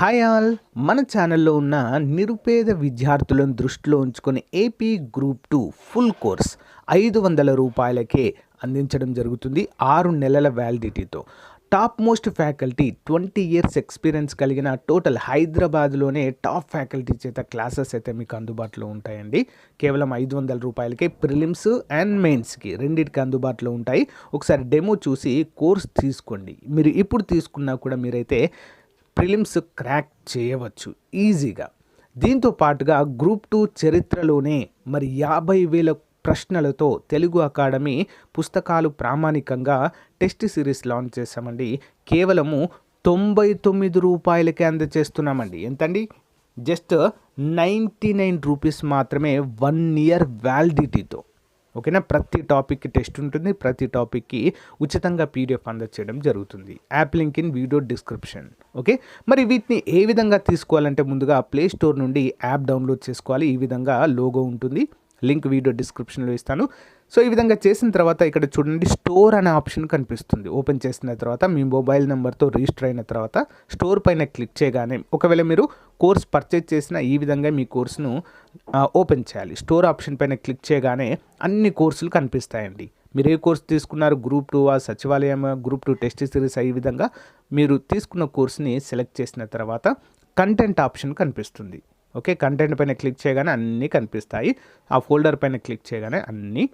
Hi all. మన ఛానల్లో ఉన్న నిరుపేద విద్యార్థులను దృష్టిలో ఉంచుకుని AP group two full course ఐదు వందల రూపాయలకే అందించడం జరుగుతుంది ఆరు నెలల వ్యాలిడిటీతో. Top most faculty twenty years experience కలిగిన టోటల్ హైదరాబాద్లోనే టాప్ ఫ్యాకల్టీ చేత క్లాసెస్ అయితే మీకు అందుబాటులో ఉంటాయండి. కేవలం ఐదు వందల రూపాయలకే ప్రిలిమ్స్ అండ్ మెయిన్స్కి రెండింటికి అందుబాటులో ఉంటాయి. ఒకసారి డెమో చూసి కోర్స్ తీసుకోండి. మీరు ఇప్పుడు తీసుకున్నా కూడా మీరైతే ప్రిలిమ్స్ క్రాక్ చేయవచ్చు ఈజీగా. దీంతో పాటుగా గ్రూప్ టూ చరిత్రలోనే మరి యాభై వేల ప్రశ్నలతో తెలుగు అకాడమీ పుస్తకాలు ప్రామాణికంగా టెస్ట్ సిరీస్ లాంచ్ చేశామండి. కేవలము తొంభై తొమ్మిది రూపాయలకే అందజేస్తున్నామండి ఎంతండి? జస్ట్ నైంటీ నైన్ రూపీస్ మాత్రమే వన్ ఇయర్ వ్యాలిడిటీతో. ఓకేనా? ప్రతి టాపిక్కి టెస్ట్ ఉంటుంది ప్రతి టాపిక్కి ఉచితంగా పీడిఎఫ్ అందచేయడం జరుగుతుంది. App link in video description. Okay? మరి వీటిని ఏ విధంగా తీసుకోవాలంటే ముందుగా ప్లే స్టోర్ నుండి యాప్ డౌన్లోడ్ చేసుకోవాలి. ఈ విధంగా లోగో ఉంటుంది. లింక్ వీడియో డిస్క్రిప్షన్లో ఇస్తాను. సో ఈ విధంగా చేసిన తర్వాత ఇక్కడ చూడండి స్టోర్ అనే ఆప్షన్ కనిపిస్తుంది. ఓపెన్ చేసిన తర్వాత మీ మొబైల్ నెంబర్తో రిజిస్టర్ అయిన తర్వాత స్టోర్ పైన క్లిక్ చేయగానే ఒకవేళ మీరు కోర్స్ పర్చేజ్ చేసిన ఈ విధంగా మీ కోర్సును ఓపెన్ చేయాలి. స్టోర్ ఆప్షన్ పైన క్లిక్ చేయగానే అన్ని కోర్సులు కనిపిస్తాయండి. మీరు ఏ కోర్స్ తీసుకున్నారు? గ్రూప్ టూ ఆ సచివాలయం గ్రూప్ టూ టెస్ట్ సిరీస్ ఈ విధంగా మీరు తీసుకున్న కోర్స్ని సెలెక్ట్ చేసిన తర్వాత కంటెంట్ ఆప్షన్ కనిపిస్తుంది. ఓకే కంటెంట్ పైన క్లిక్ చేయగానే అన్నీ కనిపిస్తాయి. ఆ ఫోల్డర్ పైన క్లిక్ చేయగానే అన్నీ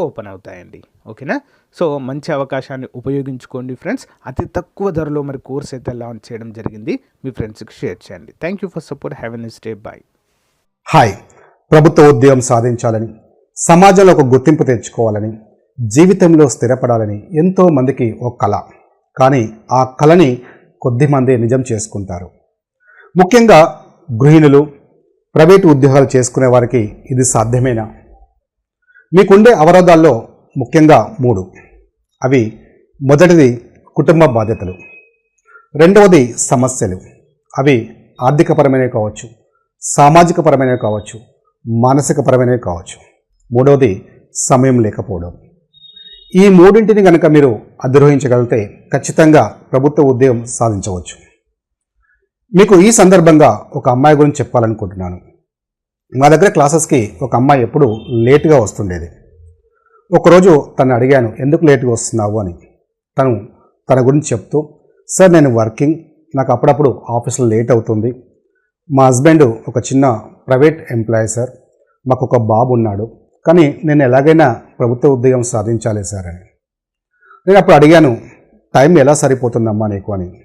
ఓపెన్ అవుతాయండి. ఓకేనా? సో మంచి అవకాశాన్ని ఉపయోగించుకోండి ఫ్రెండ్స్. అతి తక్కువ ధరలో మరి కోర్స్ అయితే లాంచ్ చేయడం జరిగింది. మీ ఫ్రెండ్స్కి షేర్ చేయండి. Thank you for support have an stay bye hi ప్రభుత్వ ఉద్యోగం సాధించాలని సమాజంలో ఒక గుర్తింపు తెచ్చుకోవాలని జీవితంలో స్థిరపడాలని ఎంతో మందికి ఒక కళ. కానీ ఆ కళని కొద్దిమంది నిజం చేసుకుంటారు. ముఖ్యంగా గృహిణులు ప్రైవేటు ఉద్యోగాలు చేసుకునే వారికి ఇది సాధ్యమేనా? మీకుండే అవరోధాల్లో ముఖ్యంగా మూడు. అవి మొదటిది కుటుంబ బాధ్యతలు. రెండవది సమస్యలు. అవి ఆర్థికపరమైనవి కావచ్చు సామాజికపరమైనవి కావచ్చు మానసికపరమైనవి కావచ్చు. మూడవది సమయం లేకపోవడం. ఈ మూడింటిని కనుక మీరు అధిరోహించగలిగితే ఖచ్చితంగా ప్రభుత్వ ఉద్యోగం సాధించవచ్చు. మీకు ఈ సందర్భంగా ఒక అమ్మాయి గురించి చెప్పాలనుకుంటున్నాను. మా దగ్గర క్లాసెస్కి ఒక అమ్మాయి ఎప్పుడు లేటుగా వస్తుండేది. ఒకరోజు తను అడిగాను ఎందుకు లేటుగా వస్తున్నావు? అని. తను తన గురించి చెప్తూ సార్ నేను వర్కింగ్. నాకు అప్పుడప్పుడు ఆఫీస్లో లేట్ అవుతుంది. మా హస్బెండ్ ఒక చిన్న ప్రైవేట్ ఎంప్లాయీ సార్. మాకు ఒక బాబు ఉన్నాడు. కానీ నేను ఎలాగైనా ప్రభుత్వ ఉద్యోగం సాధించాలి సార్ అని. నేను అప్పుడు అడిగాను టైం ఎలా సరిపోతుందమ్మా నీకు? అని.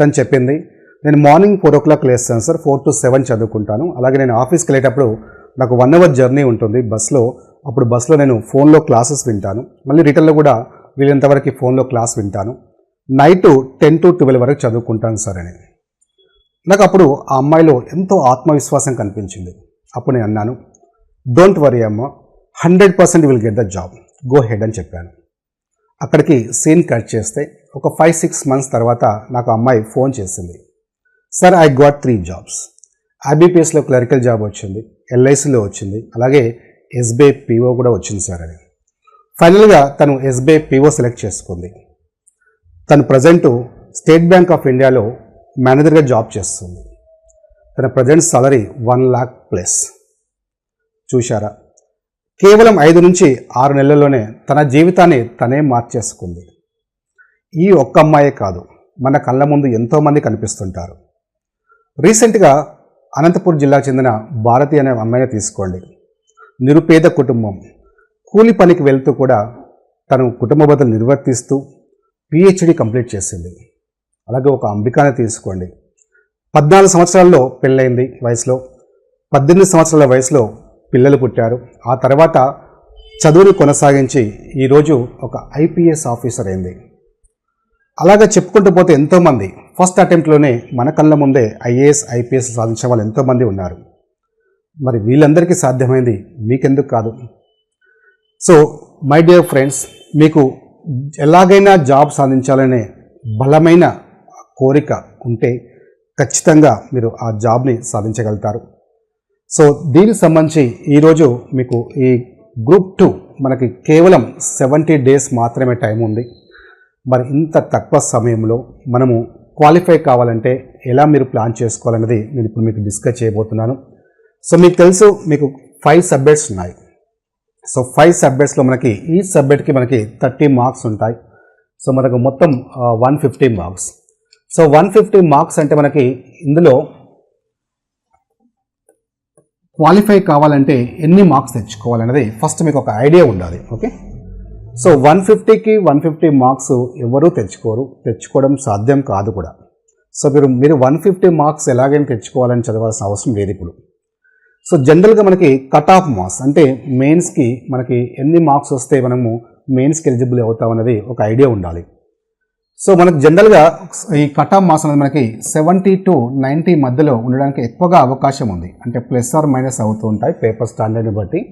తను చెప్పింది నేను మార్నింగ్ ఫోర్ ఓ క్లాక్ లేస్తాను సార్. ఫోర్ టు సెవెన్ చదువుకుంటాను. అలాగే నేను ఆఫీస్కి వెళ్ళేటప్పుడు నాకు వన్ అవర్ జర్నీ ఉంటుంది బస్లో అప్పుడు బస్లో నేను ఫోన్లో క్లాసెస్ వింటాను. మళ్ళీ రిటర్న్లో కూడా వీలైనంతవరకు ఫోన్లో క్లాస్ వింటాను. నైట్ టెన్ టు ట్వెల్వ్ వరకు చదువుకుంటాను సార్ అని నాకు అప్పుడు ఆ అమ్మాయిలో ఎంతో ఆత్మవిశ్వాసం కనిపించింది. అప్పుడు నేను అన్నాను డోంట్ వరీ అమ్మ. Hundred percent will get the job. Go ahead అని చెప్పాను. అక్కడికి సీన్ కట్ చేస్తే ఒక ఫైవ్ సిక్స్ మంత్స్ తర్వాత నాకు అమ్మాయి ఫోన్ చేసింది. Sir I got three jobs ఐబీపీఎస్లో clerical job వచ్చింది ఎల్ఐసిలో వచ్చింది అలాగే ఎస్బీఐ పీఓ కూడా వచ్చింది సార్ అని ఫైనల్గా తను ఎస్బీఐ పీఓ సెలెక్ట్ చేసుకుంది. తను ప్రజెంట్ స్టేట్ బ్యాంక్ ఆఫ్ ఇండియాలో మేనేజర్గా జాబ్ చేస్తుంది. తన present salary one lakh plus చూశారా? కేవలం ఐదు నుంచి ఆరు నెలల్లోనే తన జీవితాన్ని తనే మార్చేసుకుంది. ఈ ఒక్క అమ్మాయే కాదు మన కళ్ళ ముందు ఎంతోమంది కనిపిస్తుంటారు. రీసెంట్గా అనంతపూర్ జిల్లాకు చెందిన భారతి అనే అమ్మాయిని తీసుకోండి. నిరుపేద కుటుంబం. కూలి పనికి వెళ్తూ కూడా తను కుటుంబ బదులు నిర్వర్తిస్తూ పిహెచ్డి కంప్లీట్ చేసింది. అలాగే ఒక అంబికాని తీసుకోండి. పద్నాలుగు సంవత్సరాల్లో పెళ్ళైంది వయసులో. పద్దెనిమిది సంవత్సరాల వయసులో పిల్లలు పుట్టారు. ఆ తర్వాత చదువుని కొనసాగించి ఈరోజు ఒక ఐపీఎస్ ఆఫీసర్ అయింది. అలాగా చెప్పుకుంటూ పోతే ఎంతోమంది ఫస్ట్ అటెంప్ట్లోనే మన కళ్ళ ముందే ఐఏఎస్ ఐపీఎస్ సాధించే వాళ్ళు ఎంతోమంది ఉన్నారు. మరి వీళ్ళందరికీ సాధ్యమైంది మీకెందుకు కాదు. సో మై డియర్ ఫ్రెండ్స్ మీకు ఎలాగైనా జాబ్ సాధించాలనే బలమైన కోరిక ఉంటే ఖచ్చితంగా మీరు ఆ జాబ్ని సాధించగలుగుతారు. సో దీనికి సంబంధించి ఈరోజు మీకు ఈ గ్రూప్ టూ మనకి కేవలం సెవెంటీ డేస్ మాత్రమే టైం ఉంది. మరి ఇంత తక్కువ సమయంలో మనము క్వాలిఫై కావాలంటే ఎలా మీరు ప్లాన్ చేసుకోవాలన్నది నేను ఇప్పుడు మీకు డిస్కస్ చేయబోతున్నాను. సో మీకు తెలుసు మీకు ఫైవ్ సబ్జెక్ట్స్ ఉన్నాయి. సో ఫైవ్ సబ్జెక్ట్స్లో మనకి ఈ సబ్జెక్ట్కి మనకి థర్టీ మార్క్స్ ఉంటాయి. సో మనకు మొత్తం one fifty marks so one fifty marks అంటే మనకి ఇందులో క్వాలిఫై కావాలంటే ఎన్ని మార్క్స్ తెచ్చుకోవాలనేది ఫస్ట్ మీకు ఒక ఐడియా ఉండాలి ఓకే సో వన్ ఫిఫ్టీకి వన్ ఫిఫ్టీ మార్క్స్ ఎవరూ తెచ్చుకోరు. తెచ్చుకోవడం సాధ్యం కాదు కూడా. సో మీరు మీరు వన్ ఫిఫ్టీ మార్క్స్ ఎలాగైనా తెచ్చుకోవాలని చదవాల్సిన అవసరం లేదు ఇప్పుడు. సో జనరల్గా మనకి కట్ ఆఫ్ మార్క్స్ అంటే మెయిన్స్కి మనకి ఎన్ని మార్క్స్ వస్తే మనము మెయిన్స్కి ఎలిజిబుల్ అవుతాం అనేది ఒక ఐడియా ఉండాలి. సో మనకు జనరల్గా ఈ కట్ ఆఫ్ మార్క్స్ అనేది మనకి సెవెంటీ టు నైంటీ మధ్యలో ఉండడానికి ఎక్కువగా అవకాశం ఉంది. అంటే ప్లస్ ఆర్ మైనస్ అవుతూ ఉంటాయి పేపర్ స్టాండర్డ్ని బట్టి.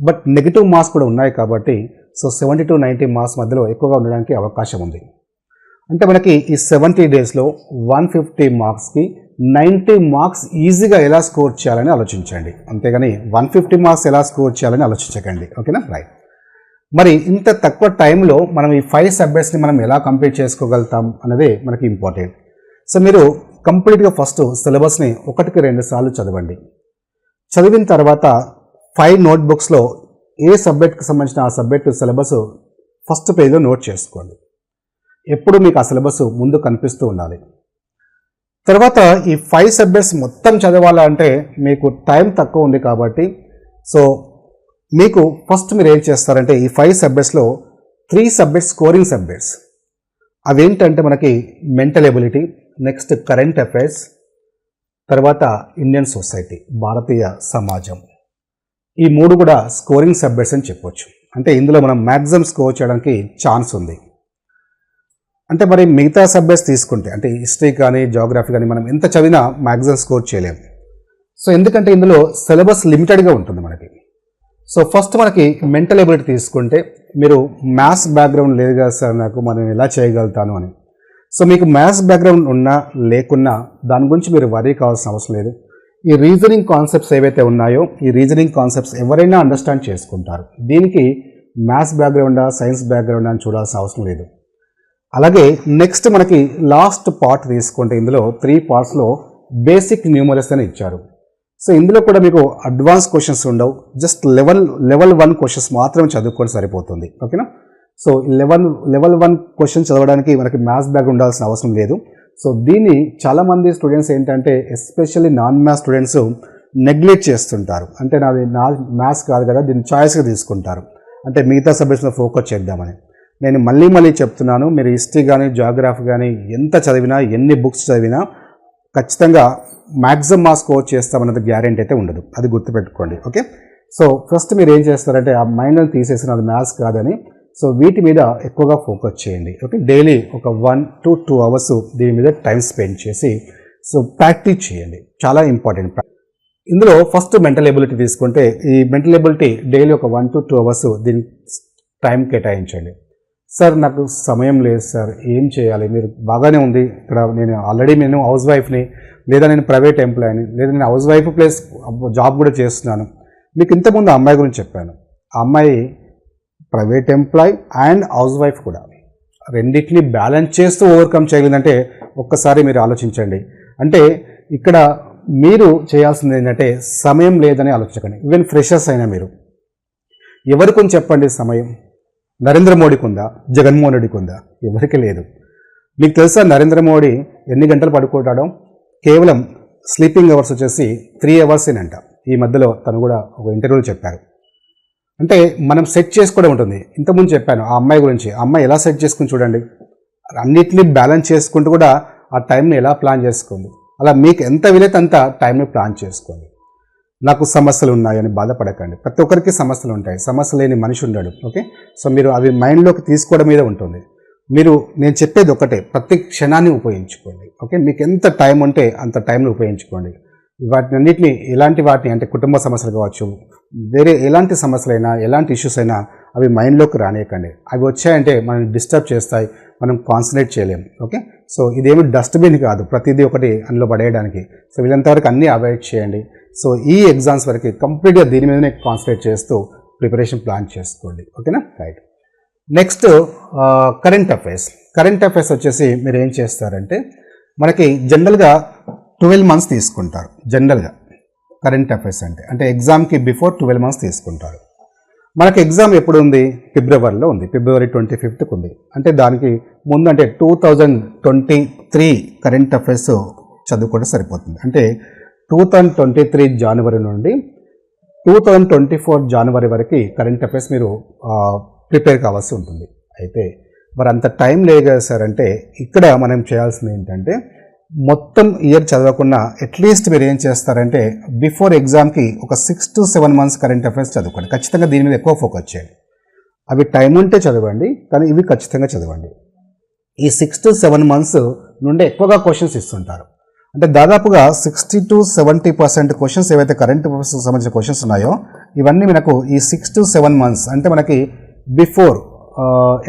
బట్ నెగిటివ్ మార్క్స్ కూడా ఉన్నాయి కాబట్టి so seventy to ninety marks మధ్యలో ఎక్కువగా ఉండడానికి అవకాశం ఉంది. అంటే మనకి ఈ సెవెంటీ డేస్లో వన్ ఫిఫ్టీ మార్క్స్కి నైంటీ మార్క్స్ ఈజీగా ఎలా స్కోర్ చేయాలని ఆలోచించండి. అంతేగాని వన్ ఫిఫ్టీ మార్క్స్ ఎలా స్కోర్ చేయాలని ఆలోచించకండి. ఓకేనా రైట్ మరి ఇంత తక్కువ టైంలో మనం ఈ ఫైవ్ సబ్జెక్ట్స్ని మనం ఎలా కంప్లీట్ చేసుకోగలుగుతాం అనేది మనకి ఇంపార్టెంట్ సో మీరు కంప్లీట్గా ఫస్ట్ సిలబస్ని ఒకటికి రెండు సార్లు చదవండి. చదివిన తర్వాత ఫైవ్ నోట్బుక్స్లో ఏ సబ్జెక్ట్కి సంబంధించిన ఆ సబ్జెక్ట్ సిలబస్ ఫస్ట్ పేజ్లో నోట్ చేసుకోండి. ఎప్పుడు మీకు ఆ సిలబస్ ముందు కనిపిస్తూ ఉండాలి. తర్వాత ఈ ఫైవ్ సబ్జెక్ట్స్ మొత్తం చదవాలంటే మీకు టైం తక్కువ ఉంది కాబట్టి సో మీకు ఫస్ట్ మీరు ఏం చేస్తారంటే ఈ ఫైవ్ సబ్జెక్ట్స్లో త్రీ సబ్జెక్ట్స్ స్కోరింగ్ సబ్జెక్ట్స్. అవేంటంటే మనకి mental ability next current affairs తర్వాత ఇండియన్ సొసైటీ భారతీయ సమాజం. ఈ మూడు కూడా స్కోరింగ్ సబ్జెక్ట్స్ అని చెప్పొచ్చు. అంటే ఇందులో మనం మ్యాక్సిమం స్కోర్ చేయడానికి ఛాన్స్ ఉంది. అంటే మరి మిగతా సబ్జెక్ట్స్ తీసుకుంటే అంటే హిస్టరీ కానీ జాగ్రఫీ కానీ మనం ఎంత చదివినా మ్యాక్సిమం స్కోర్ చేయలేము సో ఎందుకంటే ఇందులో సిలబస్ లిమిటెడ్గా ఉంటుంది మనకి. సో ఫస్ట్ మనకి మెంటల్ ఎబిలిటీ తీసుకుంటే మీరు మ్యాథ్స్ బ్యాక్గ్రౌండ్ లేదు కదా సార్ నాకు మనం ఎలా చేయగలుగుతాను అని. సో మీకు మ్యాథ్స్ బ్యాక్గ్రౌండ్ ఉన్నా లేకున్నా దాని గురించి మీరు వరీ కావాల్సిన అవసరం లేదు. ఈ రీజనింగ్ కాన్సెప్ట్స్ ఏవైతే ఉన్నాయో ఈ రీజనింగ్ కాన్సెప్ట్స్ ఎవరైనా అండర్స్టాండ్ చేసుకుంటారు. దీనికి మ్యాథ్స్ బ్యాక్గ్రౌండా సైన్స్ బ్యాక్గ్రౌండా అని చూడాల్సిన అవసరం లేదు. అలాగే నెక్స్ట్ మనకి లాస్ట్ పార్ట్ తీసుకుంటే ఇందులో త్రీ పార్ట్స్లో బేసిక్ న్యూమరస్ అని ఇచ్చారు. సో ఇందులో కూడా మీకు అడ్వాన్స్ క్వశ్చన్స్ ఉండవు. Just level level one questions మాత్రం చదువుకొని సరిపోతుంది. ఓకేనా so level level one question చదవడానికి మనకి మ్యాథ్స్ బ్యాగ్ ఉండాల్సిన అవసరం లేదు. సో దీన్ని చాలామంది స్టూడెంట్స్ ఏంటంటే especially non maths students neglect చేస్తుంటారు. అంటే నాది నా మ్యాథ్స్ కాదు కదా దీన్ని చాయిస్గా తీసుకుంటారు. అంటే మిగతా సబ్జెక్ట్స్లో ఫోకస్ చేద్దామని. నేను మళ్ళీ మళ్ళీ చెప్తున్నాను మీరు హిస్టరీ కానీ జాగ్రఫీ కానీ ఎంత చదివినా ఎన్ని బుక్స్ చదివినా ఖచ్చితంగా మ్యాక్సిమం మార్క్స్ స్కోర్ చేస్తామన్నది గ్యారెంటీ అయితే ఉండదు. అది గుర్తుపెట్టుకోండి ఓకే సో ఫస్ట్ మీరు ఏం చేస్తారంటే ఆ మైండ్ని తీసేసిన అది మ్యాథ్స్ కాదని సో వీటి మీద ఎక్కువగా ఫోకస్ చేయండి. ఓకే? డైలీ ఒక వన్ టు టూ అవర్స్ దీని మీద టైం స్పెండ్ చేసి సో ప్రాక్టీస్ చేయండి. చాలా ఇంపార్టెంట్ ఇందులో ఫస్ట్ మెంటల్ ఎబిలిటీ తీసుకుంటే ఈ మెంటల్ ఎబిలిటీ డైలీ ఒక వన్ టు టూ అవర్స్ దీని టైం కేటాయించండి. సార్ నాకు సమయం లేదు సార్ ఏం చేయాలి? మీరు బాగానే ఉంది. ఇక్కడ నేను ఆల్రెడీ నేను హౌస్ వైఫ్ని లేదా నేను ప్రైవేట్ ఎంప్లాయీని లేదా నేను హౌస్ వైఫ్ ప్లస్ జాబ్ కూడా చేస్తున్నాను. మీకు ఇంతకుముందు ఆ అమ్మాయి గురించి చెప్పాను. ఆ అమ్మాయి private employee and house wife కూడా. రెండింటిని బ్యాలెన్స్ చేస్తూ ఓవర్కమ్ చేయగలిగిందంటే ఒక్కసారి మీరు ఆలోచించండి. అంటే ఇక్కడ మీరు చేయాల్సింది ఏంటంటే సమయం లేదని ఆలోచించకండి. ఈవెన్ ఫ్రెషర్స్ అయినా మీరు. ఎవరికి చెప్పండి సమయం? నరేంద్ర మోడీకి ఉందా? జగన్మోహన్ రెడ్డికి ఉందా? ఎవరికి లేదు. మీకు తెలుసా నరేంద్ర మోడీ ఎన్ని గంటలు పడుకుంటాడో? కేవలం స్లీపింగ్ అవర్స్ వచ్చేసి త్రీ అవర్స్ అంట ఈ మధ్యలో తను కూడా ఒక ఇంటర్వ్యూలో చెప్పారు. అంటే మనం సెట్ చేసుకోవడం ఉంటుంది. ఇంతకుముందు చెప్పాను ఆ అమ్మాయి గురించి. ఆ అమ్మాయి ఎలా సెట్ చేసుకుని చూడండి. అన్నిటిని బ్యాలెన్స్ చేసుకుంటూ కూడా ఆ టైంని ఎలా ప్లాన్ చేసుకోండి అలా మీకు ఎంత వీలైతే అంత టైంని ప్లాన్ చేసుకోండి. నాకు సమస్యలు ఉన్నాయని బాధపడకండి. ప్రతి ఒక్కరికి సమస్యలు ఉంటాయి. సమస్య లేని మనిషి ఉండడు. ఓకే? సో మీరు అవి మైండ్లోకి తీసుకోవడం మీద ఉంటుంది. మీరు నేను చెప్పేది ఒకటే. ప్రతి క్షణాన్ని ఉపయోగించుకోండి. ఓకే? మీకు ఎంత టైం ఉంటే అంత టైంని ఉపయోగించుకోండి. వాటిని అన్నింటినీ ఎలాంటి వాటిని అంటే కుటుంబ సమస్యలు కావచ్చు వేరే ఎలాంటి సమస్యలైనా ఎలాంటి ఇష్యూస్ అయినా అవి మైండ్లోకి రానియకండి. అవి వచ్చాయంటే మనం డిస్టర్బ్ చేస్తాయి మనం కాన్సన్ట్రేట్ చేయలేం. ఓకే? సో ఇదేమి డస్ట్బిన్ కాదు. ప్రతిదీ ఒకటి అందులో పడేయడానికి. సో వీళ్ళంతవరకు అన్నీ అవాయిడ్ చేయండి. సో ఈ ఎగ్జామ్స్ వరకు కంప్లీట్గా దీని మీదనే కాన్సన్ట్రేట్ చేస్తూ ప్రిపరేషన్ ప్లాన్ చేసుకోండి. ఓకేనా? Right next current affairs current affairs వచ్చేసి మీరు ఏం చేస్తారంటే మనకి జనరల్గా ట్వెల్వ్ మంత్స్ తీసుకుంటారు. జనరల్గా కరెంట్ అఫైర్స్ అంటే. అంటే ఎగ్జామ్కి బిఫోర్ ట్వెల్వ్ మంత్స్ తీసుకుంటారు. మనకి ఎగ్జామ్ ఎప్పుడు ఉంది ఫిబ్రవరిలో ఉంది. ఫిబ్రవరి ట్వంటీ ఫిఫ్త్కి ఉంది అంటే దానికి ముందు అంటే two thousand twenty three current affairs చదువుకుంటే సరిపోతుంది. అంటే టూ థౌజండ్ ట్వంటీ త్రీ జనవరి నుండి టూ థౌజండ్ ట్వంటీ ఫోర్ జనవరి వరకు కరెంట్ అఫైర్స్ మీరు ప్రిపేర్ కావాల్సి ఉంటుంది. అయితే మరి అంత టైం లేదు కదా సార్. అంటే ఇక్కడ మనం చేయాల్సింది ఏంటంటే మొత్తం ఇయర్ చదవకుండా అట్లీస్ట్ మీరు ఏం చేస్తారంటే బిఫోర్ ఎగ్జామ్కి ఒక six to seven months current affairs చదువుకోండి. ఖచ్చితంగా దీని మీద ఎక్కువ ఫోకస్ చేయండి. అవి టైం ఉంటే చదవండి కానీ ఇవి ఖచ్చితంగా చదవండి. ఈ సిక్స్ టు సెవెన్ మంత్స్ నుండి ఎక్కువగా క్వశ్చన్స్ ఇస్తుంటారు. అంటే దాదాపుగా sixty to seventy percent questions ఏవైతే కరెంట్ అఫైర్స్కి సంబంధించిన క్వశ్చన్స్ ఉన్నాయో ఇవన్నీ మనకు ఈ సిక్స్ టు సెవెన్ మంత్స్ అంటే మనకి బిఫోర్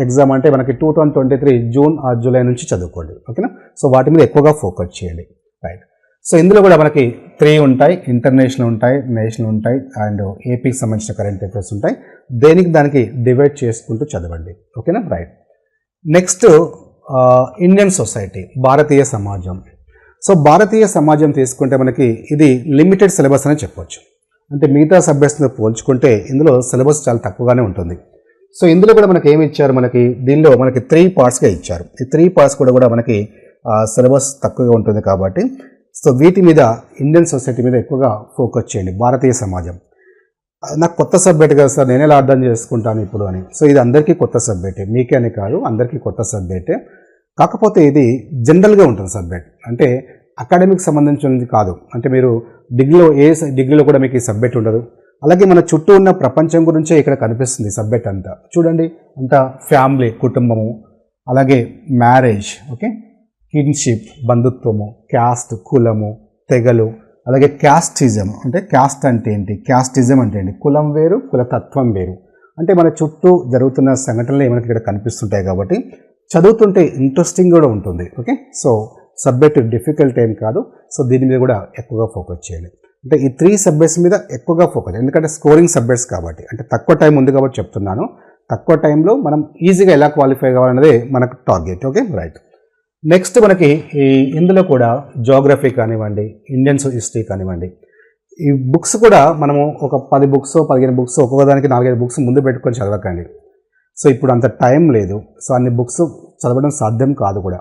ఎగ్జామ్ అంటే మనకి two thousand twenty three June ఆ జూలై నుంచి చదువుకోండి. ఓకేనా? సో వాటి మీద ఎక్కువగా ఫోకస్ చేయండి. రైట్ సో ఇందులో కూడా మనకి త్రీ ఉంటాయి ఇంటర్నేషనల్ ఉంటాయి నేషనల్ ఉంటాయి అండ్ ఏపీకి సంబంధించిన కరెంట్ అఫైర్స్ ఉంటాయి. దేనికి దానికి డివైడ్ చేసుకుంటూ చదవండి. ఓకేనా? రైట్ నెక్స్ట్ ఇండియన్ సొసైటీ భారతీయ సమాజం. సో భారతీయ సమాజం తీసుకుంటే మనకి ఇది లిమిటెడ్ సిలబస్ అని చెప్పొచ్చు. అంటే మిగతా సబ్జెక్ట్స్తో పోల్చుకుంటే ఇందులో సిలబస్ చాలా తక్కువగానే ఉంటుంది. సో ఇందులో కూడా మనకి ఏమి ఇచ్చారు? మనకి దీనిలో మనకి త్రీ పార్ట్స్గా ఇచ్చారు. ఈ త్రీ పార్ట్స్ కూడా కూడా మనకి సిలబస్ తక్కువగా ఉంటుంది కాబట్టి సో వీటి మీద ఇండియన్ సొసైటీ మీద ఎక్కువగా ఫోకస్ చేయండి. భారతీయ సమాజం. నాకు కొత్త సబ్జెక్ట్ కదా సార్ నేనే ఎలా అర్థం చేసుకుంటాను ఇప్పుడు అని. సో ఇది అందరికీ కొత్త సబ్జెక్టే మీకే అని కాదు అందరికీ కొత్త సబ్జెక్టే కాకపోతే ఇది జనరల్గా ఉంటుంది సబ్జెక్ట్ అంటే అకాడమిక్ సంబంధించినది కాదు. అంటే మీరు డిగ్రీలో ఏ డిగ్రీలో కూడా మీకు ఈ సబ్జెక్ట్ ఉండదు. అలాగే మన చుట్టూ ఉన్న ప్రపంచం గురించే ఇక్కడ కనిపిస్తుంది సబ్జెక్ట్ అంతా. చూడండి అంతా ఫ్యామిలీ కుటుంబము అలాగే మ్యారేజ్ ఓకే? కిన్షిప్ బంధుత్వము క్యాస్ట్ కులము తెగలు అలాగే క్యాస్టిజం. అంటే క్యాస్ట్ అంటే ఏంటి? క్యాస్టిజం అంటే ఏంటి? కులం వేరు కులతత్వం వేరు. అంటే మన చుట్టూ జరుగుతున్న సంఘటనలు మనకి ఇక్కడ కనిపిస్తుంటాయి కాబట్టి చదువుతుంటే ఇంట్రెస్టింగ్ కూడా ఉంటుంది ఓకే? సో సబ్జెక్ట్ డిఫికల్ట్ ఏం కాదు. సో దీని మీద కూడా ఎక్కువగా ఫోకస్ చేయండి అంటే ఈ త్రీ సబ్జెక్ట్స్ మీద ఎక్కువగా ఫోకస్ ఎందుకంటే స్కోరింగ్ సబ్జెక్ట్స్ కాబట్టి. అంటే తక్కువ టైం ఉంది కాబట్టి చెప్తున్నాను. తక్కువ టైంలో మనం ఈజీగా ఎలా క్వాలిఫై కావాలన్నదే మనకు టార్గెట్ ఓకే రైట్ నెక్స్ట్ మనకి ఈ ఇందులో కూడా జోగ్రఫీ కానివ్వండి ఇండియన్ హిస్టరీ కానివ్వండి. ఈ బుక్స్ కూడా మనము ఒక పది బుక్స్ పదిహేను బుక్స్ ఒక్కొక్క దానికి నాలుగైదు బుక్స్ ముందు పెట్టుకొని చదవకండి. సో ఇప్పుడు అంత టైం లేదు. సో అన్ని బుక్స్ చదవడం సాధ్యం కాదు కూడా.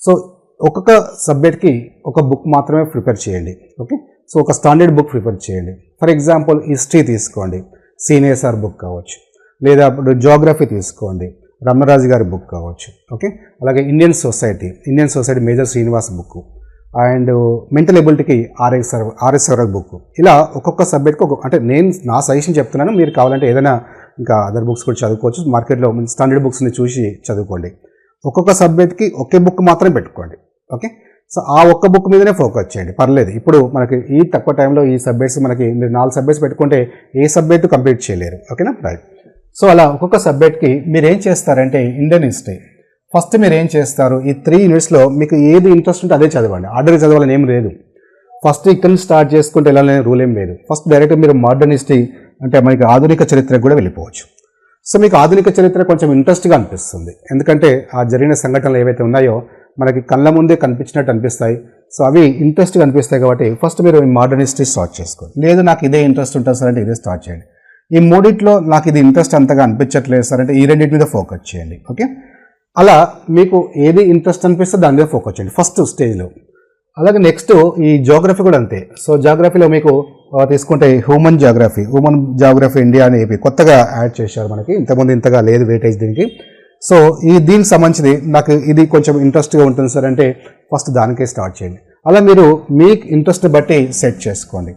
సో ఒక్కొక్క సబ్జెక్ట్కి ఒక బుక్ మాత్రమే ప్రిపేర్ చేయండి. ఓకే సో ఒక స్టాండర్డ్ బుక్ ప్రిపేర్ చేయండి. ఫర్ ఎగ్జాంపుల్ హిస్టరీ తీసుకోండి. సీనియర్సార్ బుక్ కావచ్చు. లేదా ఇప్పుడు జోగ్రఫీ తీసుకోండి. రమ్మరాజు గారి బుక్ కావచ్చు. ఓకే అలాగే Indian society Indian society major Srinivas book and mental ఎబిలిటీకి RS RS book ఇలా ఒక్కొక్క సబ్జెక్ట్కి ఒక అంటే నేను నా సజెషన్ చెప్తున్నాను. మీరు కావాలంటే ఏదైనా ఇంకా అదర్ బుక్స్ కూడా చదువుకోవచ్చు. మార్కెట్లో స్టాండర్డ్ బుక్స్ని చూసి చదువుకోండి. ఒక్కొక్క సబ్జెక్ట్కి ఒకే బుక్ మాత్రమే పెట్టుకోండి. ఓకే సో ఆ ఒక్క బుక్ మీదనే ఫోకస్ చేయండి. పర్లేదు. ఇప్పుడు మనకి ఈ తక్కువ టైంలో ఈ సబ్జెక్ట్స్ మనకి మీరు నాలుగు సబ్జెక్ట్స్ పెట్టుకుంటే ఏ సబ్జెక్టు కంప్లీట్ చేయలేరు. ఓకేనా రైట్ సో అలా ఒక్కొక్క సబ్జెక్ట్కి మీరు ఏం చేస్తారంటే ఇండియన్ హిస్టరీ ఫస్ట్ మీరు ఏం చేస్తారు? ఈ త్రీ యూనిట్స్లో మీకు ఏది ఇంట్రెస్ట్ ఉంటే అదే చదవండి. ఆర్డర్ చదవాలని ఏం లేదు. ఫస్ట్ ఇక్కడ నుంచి స్టార్ట్ చేసుకుంటే వెళ్ళాలనే రూల్ ఏం లేదు. ఫస్ట్ డైరెక్ట్ మీరు మోడర్న్ హిస్టరీ అంటే మనకి ఆధునిక చరిత్రకు కూడా వెళ్ళిపోవచ్చు. సో మీకు ఆధునిక చరిత్ర కొంచెం ఇంట్రెస్ట్గా అనిపిస్తుంది. ఎందుకంటే ఆ జరిగిన సంఘటనలు ఏవైతే ఉన్నాయో మనకి కళ్ళ ముందే కనిపించినట్టు అనిపిస్తాయి. సో అవి ఇంట్రెస్ట్గా అనిపిస్తాయి కాబట్టి ఫస్ట్ మీరు మోడర్న్ హిస్టరీ స్టార్ట్ చేసుకోండి. లేదు నాకు ఇదే ఇంట్రెస్ట్ ఉంటుంది సార్ అంటే ఇదే స్టార్ట్ చేయండి. ఈ మూడిట్లో నాకు ఇది ఇంట్రెస్ట్ అంతగా అనిపించట్లేదు సార్ అంటే ఈ రెండింటి మీద ఫోకస్ చేయండి. ఓకే అలా మీకు ఏది ఇంట్రెస్ట్ అనిపిస్తే దాని మీద ఫోకస్ చేయండి. ఫస్ట్ స్టేజ్లో అలాగే నెక్స్ట్ ఈ జోగ్రఫీ కూడా అంతే. సో జాగ్రఫీలో మీకు తీసుకుంటే human geography human geography India అని చెప్పి కొత్తగా యాడ్ చేశారు మనకి. ఇంతకుముందు ఇంతగా లేదు వెయిటేజ్ దీనికి. సో ఈ దీనికి సంబంధించింది నాకు ఇది కొంచెం ఇంట్రెస్ట్గా ఉంటుంది సార్ అంటే ఫస్ట్ దానికే స్టార్ట్ చేయండి. అలా మీరు మీకు ఇంట్రెస్ట్ బట్టి సెట్ చేసుకోండి.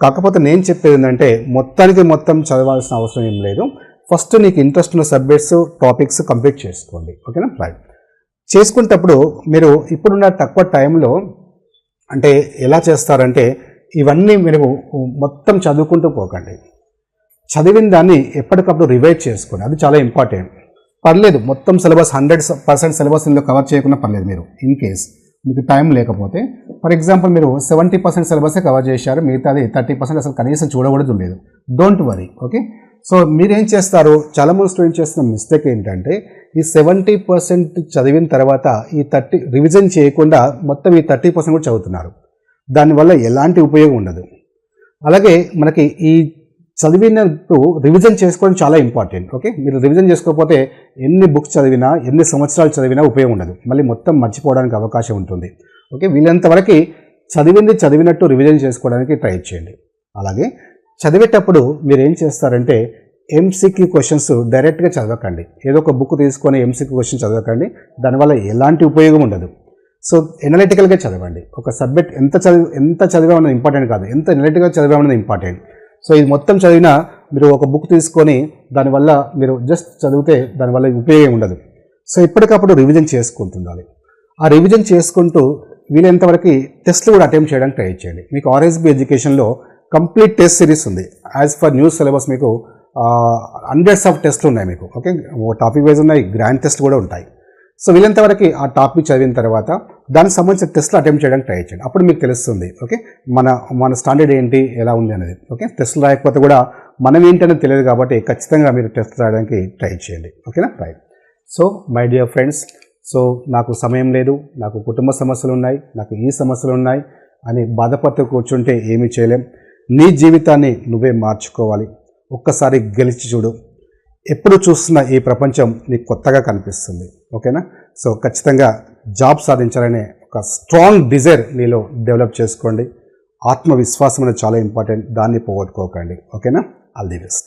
కాకపోతే నేను చెప్పేది ఏంటంటే మొత్తానికి మొత్తం చదవాల్సిన అవసరం ఏం లేదు. ఫస్ట్ నీకు ఇంట్రెస్ట్ ఉన్న సబ్జెక్ట్స్ టాపిక్స్ కంప్లీట్ చేసుకోండి. ఓకేనా రైట్ చేసుకునేటప్పుడు మీరు ఇప్పుడున్న తక్కువ టైంలో అంటే ఎలా చేస్తారంటే ఇవన్నీ మీరు మొత్తం చదువుకుంటూ పోకండి. చదివిన దాన్ని ఎప్పటికప్పుడు రివైజ్ చేసుకోండి. అది చాలా ఇంపార్టెంట్ పర్లేదు మొత్తం సిలబస్ హండ్రెడ్ పర్సెంట్ సిలబస్ ఇందులో కవర్ చేయకుండా పర్లేదు మీరు ఇన్ కేస్ మీకు టైం లేకపోతే. ఫర్ ఎగ్జాంపుల్ మీరు సెవెంటీ పర్సెంట్ సిలబసే కవర్ చేశారు మిగతాది థర్టీ పర్సెంట్ అసలు కనీసం చూడకూడదు లేదు. Don't worry okay? సో మీరేం చేస్తారు? చాలా మంది స్టూడెంట్ చేస్తున్న మిస్టేక్ ఏంటంటే ఈ సెవెంటీ పర్సెంట్ చదివిన తర్వాత ఈ థర్టీ రివిజన్ చేయకుండా మొత్తం ఈ థర్టీ పర్సెంట్ కూడా చదువుతున్నారు. దానివల్ల ఎలాంటి ఉపయోగం ఉండదు. అలాగే మనకి ఈ చదివినప్పుడు రివిజన్ చేసుకోవడం చాలా ఇంపార్టెంట్ ఓకే మీరు రివిజన్ చేసుకోకపోతే ఎన్ని బుక్స్ చదివినా ఎన్ని సంవత్సరాలు చదివినా ఉపయోగం ఉండదు. మళ్ళీ మొత్తం మర్చిపోవడానికి అవకాశం ఉంటుంది. ఓకే వీళ్ళంత వరకు చదివింది చదివినట్టు రివిజన్ చేసుకోవడానికి ట్రై చేయండి. అలాగే చదివేటప్పుడు మీరు ఏం చేస్తారంటే ఎంసీక్యూ క్వశ్చన్స్ డైరెక్ట్గా చదవకండి. ఏదో ఒక బుక్ తీసుకొని ఎంసీక్యూ క్వశ్చన్ చదవకండి. దానివల్ల ఎలాంటి ఉపయోగం ఉండదు. సో ఎనలిటికల్గా చదవండి. ఒక సబ్జెక్ట్ ఎంత చదివి ఎంత చదివామన్నది ఇంపార్టెంట్ కాదు. ఎంత ఎనలిటికల్గా చదివామన్నది ఇంపార్టెంట్ సో ఇది మొత్తం చదివినా మీరు ఒక బుక్ తీసుకొని దానివల్ల మీరు జస్ట్ చదివితే దానివల్ల ఉపయోగం ఉండదు. సో ఎప్పటికప్పుడు రివిజన్ చేసుకుంటుండాలి. ఆ రివిజన్ చేసుకుంటూ వీలైనంతవరకు టెస్ట్లు కూడా అటెంప్ట్ చేయడానికి ట్రై చేయండి. మీకు ఆర్ఎస్బి ఎడ్యుకేషన్లో కంప్లీట్ టెస్ట్ సిరీస్ ఉంది. యాజ్ ఫర్ న్యూస్ సిలబస్ మీకు హండ్రెడ్స్ ఆఫ్ టెస్ట్లు ఉన్నాయి మీకు. ఓకే టాపిక్ వైజ్ ఉన్నాయి గ్రాండ్ టెస్ట్ కూడా ఉంటాయి. సో వీలైనంతవరకు ఆ టాపిక్ చదివిన తర్వాత దానికి సంబంధించిన టెస్ట్లు అటెంప్ట్ చేయడానికి ట్రై చేయండి. అప్పుడు మీకు తెలుస్తుంది ఓకే మన మన స్టాండర్డ్ ఏంటి ఎలా ఉంది అనేది ఓకే టెస్ట్లు రాయకపోతే కూడా మనం ఏంటనేది తెలియదు కాబట్టి ఖచ్చితంగా మీరు టెస్ట్ రాయడానికి ట్రై చేయండి ఓకేనా right so my dear friends so నాకు సమయం లేదు నాకు కుటుంబ సమస్యలు ఉన్నాయి నాకు ఈ సమస్యలు ఉన్నాయి అని బాధపడుతూ కూర్చుంటే ఏమీ చేయలేం. నీ జీవితాన్ని నువ్వే మార్చుకోవాలి. ఒక్కసారి గెలిచి చూడు. ఎప్పుడు చూస్తున్న ఈ ప్రపంచం నీకు కొత్తగా కనిపిస్తుంది ఓకేనా సో ఖచ్చితంగా జాబ్ సాధించాలనే ఒక స్ట్రాంగ్ డిజైర్ నీలో డెవలప్ చేసుకోండి. ఆత్మవిశ్వాసం అనేది చాలా ఇంపార్టెంట్. దాన్ని పోగొట్టుకోకండి. ఓకేనా? All the best